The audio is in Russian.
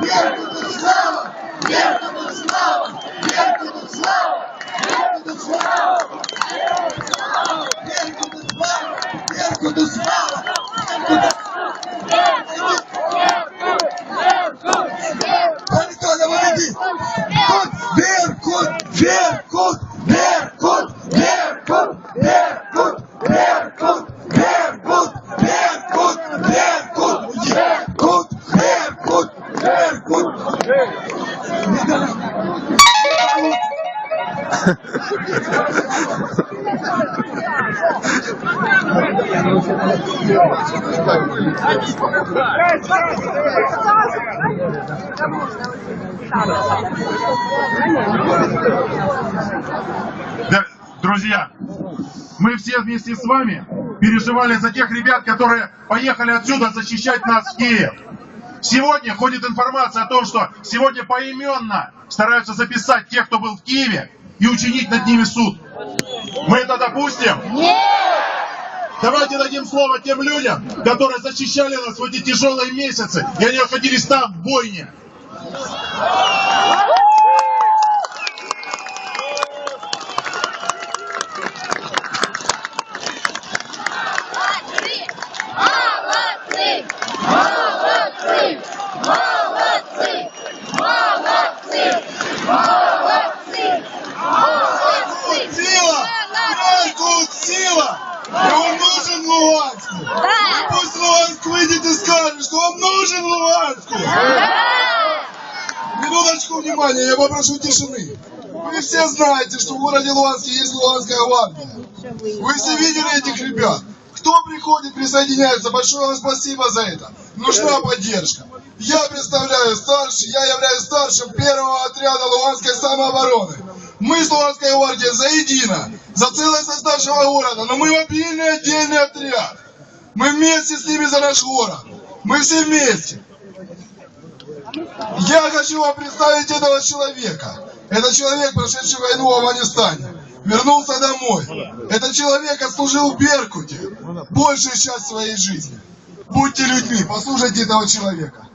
This. Друзья, мы все вместе с вами переживали за тех ребят, которые поехали отсюда защищать нас в Киев. Сегодня ходит информация о том, что сегодня поименно стараются записать тех, кто был в Киеве, и учинить над ними суд. Мы это допустим? Давайте дадим слово тем людям, которые защищали нас в эти тяжелые месяцы, и они находились там, в бойне. Да! Пусть Луганск выйдет и скажет, что он нужен Луганску! Да! Минуточку внимания, я попрошу тишины. Вы все знаете, что в городе Луганске есть Луганская гвардия. Вы все видели этих ребят. Кто приходит, присоединяется, большое вам спасибо за это. Нужна поддержка. Я представляю старший, я являюсь старшим первого отряда Луганской самообороны. Мы с Луганской гвардией заедино, за целостность нашего города, но мы мобильный отдельный отряд. Мы вместе с ними за наш город. Мы все вместе. Я хочу вам представить этого человека. Это человек, прошедший войну в Афганистане. Вернулся домой. Этот человек отслужил в Беркуте большую часть своей жизни. Будьте людьми, послушайте этого человека.